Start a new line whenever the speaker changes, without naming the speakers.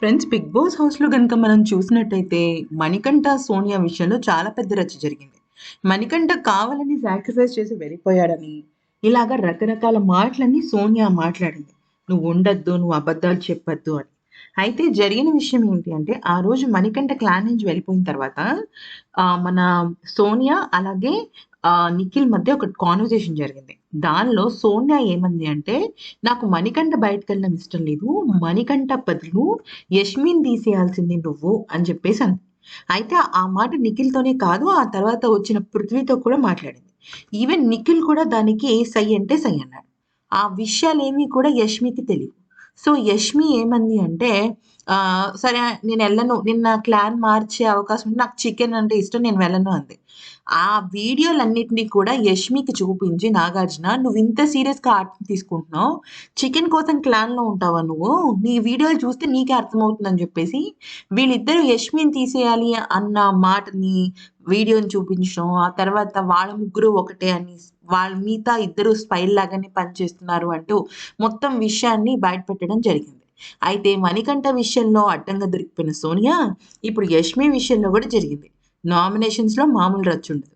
Friends big boss హౌస్లో కనుక మనం చూసినట్టయితే మణికంఠ సోనియా విషయంలో చాలా పెద్ద రచ్చ జరిగింది. మణికంఠ కావాలని సాక్రిఫైస్ చేసి వెళ్ళిపోయాడని ఇలాగ రకరకాల మాటలన్నీ సోనియా మాట్లాడింది. నువ్వు ఉండొద్దు నువ్వు అబద్ధాలు చెప్పొద్దు అని. అయితే జరిగిన విషయం ఏంటి అంటే ఆ రోజు మణికంఠ క్లాన్ నుంచి వెళ్ళిపోయిన తర్వాత ఆ, మన సోనియా అలాగే నిఖిల్ మధ్య ఒక కాన్వర్జేషన్ జరిగింది. దానిలో సోనియా ఏమంది అంటే నాకు మణికంఠ బయటకు వెళ్ళడం ఇష్టం లేదు. మణికంఠ బదులు యష్మిన్ తీసేయాల్సింది నువ్వు అని చెప్పేసి అంది. అయితే ఆ మాట నిఖిల్తోనే కాదు ఆ తర్వాత వచ్చిన పృథ్వీతో కూడా మాట్లాడింది. ఈవెన్ నిఖిల్ కూడా దానికి సై అంటే సై అన్నాడు. ఆ విషయాలేమీ కూడా యష్మికి తెలియదు సో యష్మి ఏమంది అంటే సరే నేను వెళ్ళను. నిన్న క్లాన్ మార్చే అవకాశం ఉంది నాకు చికెన్ అంటే ఇష్టం నేను వెళ్ళను అంది. ఆ వీడియోలన్నింటినీ కూడా యష్మికి చూపించి నాగార్జున నువ్వు ఇంత సీరియస్గా ఆర్ట్ తీసుకుంటున్నావు. చికెన్ కోసం క్లాన్లో ఉంటావా నువ్వు? నీ వీడియోలు చూస్తే నీకే అర్థమవుతుందని చెప్పేసి వీళ్ళిద్దరూ యష్మిని తీసేయాలి అన్న మాటని వీడియోని చూపించడం ఆ తర్వాత వాళ్ళ ముగ్గురు ఒకటే అని వాళ్ళ మిగతా ఇద్దరు స్పైల్ లాగానే పనిచేస్తున్నారు అంటూ మొత్తం విషయాన్ని బయటపెట్టడం జరిగింది. అయితే మణికంఠ విషయంలో అడ్డంగా దొరికిపోయిన సోనియా ఇప్పుడు యష్మి విషయంలో కూడా జరిగింది. నామినేషన్స్లో మామూలు రచ్చుండదు